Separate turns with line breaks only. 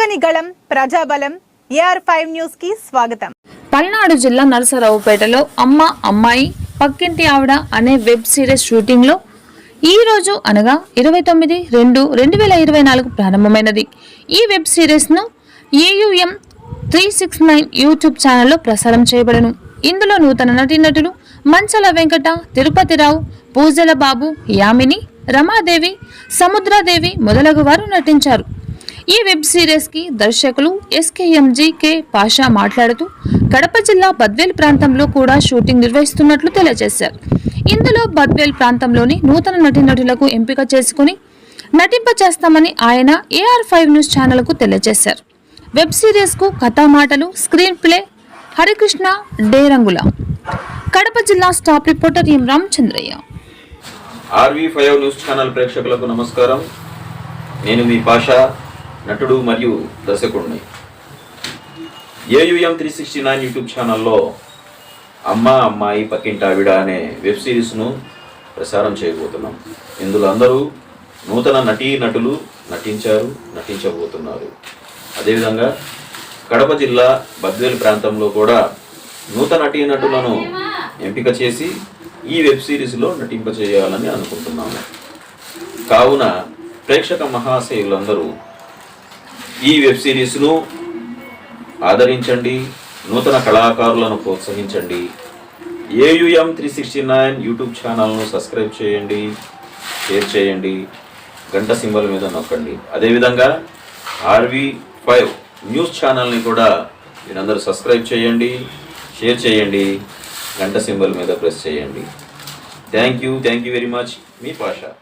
ప్రజలని గళం ప్రజాబలం AR five న్యూస్కి స్వాగతం.
పల్నాడు జిల్లా నరసరావుపేటలో అమ్మ అమ్మాయి పక్కింటి ఆవిడ అనే వెబ్ సిరీస్ షూటింగ్లో ఈ రోజు అనగా ఇరవై తొమ్మిది రెండు రెండు వేల ఇరవై నాలుగు ప్రారంభమైనది. ఈ వెబ్ సిరీస్ను AUM three six nine YouTube ఛానల్లో ప్రసారం చేయబడను. ఇందులో నూతన నటీనటులు మంచల వెంకట తిరుపతిరావు పూజల బాబు యామిని రమాదేవి సముద్రాదేవి మొదలగు వారు నటించారు. ఈ వెబ్ సిరీస్కి దర్శకులు ఎస్కేఎంజీకె పాషా మాట్లాడుతూ కడప జిల్లా బద్వేల్ ప్రాంతంలో కూడా షూటింగ్ నిర్వహిస్తున్నట్లు తెలియజేశారు. ఇందులో బద్వేల్ ప్రాంతంలోని నూతన నటీనటులకు ఎంపిక చేసుకుని నటింప చేస్తామని ఆయన ఏఆర్ ఫైవ్ న్యూస్ ఛానల్కు తెలియజేశారు. వెబ్ సిరీస్కు మాటలు స్క్రీన్ ప్లే హరికృష్ణ డేరంగుల కడప జిల్లా staff reporter M Ramachandraiah.
RV five news channel ప్రేక్షకులకు నమస్కారం. నేను మీ పాషా. నటుడు మరియు దర్శకుడిని. AUM three sixty nine YouTube ఛానల్లో అమ్మ అమ్మాయి పక్కింటావిడ అనే వెబ్ సిరీస్ను ప్రసారం చేయబోతున్నాం. ఇందులో అందరూ నూతన నటీ నటులు నటించారు నటించబోతున్నారు. అదేవిధంగా కడప జిల్లా బద్వేలు ప్రాంతంలో కూడా నూతన నటీ నటులను ఎంపిక చేసి ఈ వెబ్ సిరీస్లో నటింపచేయాలని అనుకుంటున్నాము. కావున ప్రేక్షక మహాశయులందరూ ఈ వెబ్ సిరీస్ను ఆదరించండి నూతన కళాకారులను ప్రోత్సహించండి. AUM three sixty nine YouTube ఛానల్ను సబ్స్క్రైబ్ చేయండి షేర్ చేయండి గంట సింబల్ మీద నొక్కండి. అదేవిధంగా ఆర్వి ఫైవ్ న్యూస్ ఛానల్ని కూడా మీరందరూ సబ్స్క్రైబ్ చేయండి షేర్ చేయండి గంట సింబల్ మీద ప్రెస్ చేయండి. Thank you thank you very much me Pasha.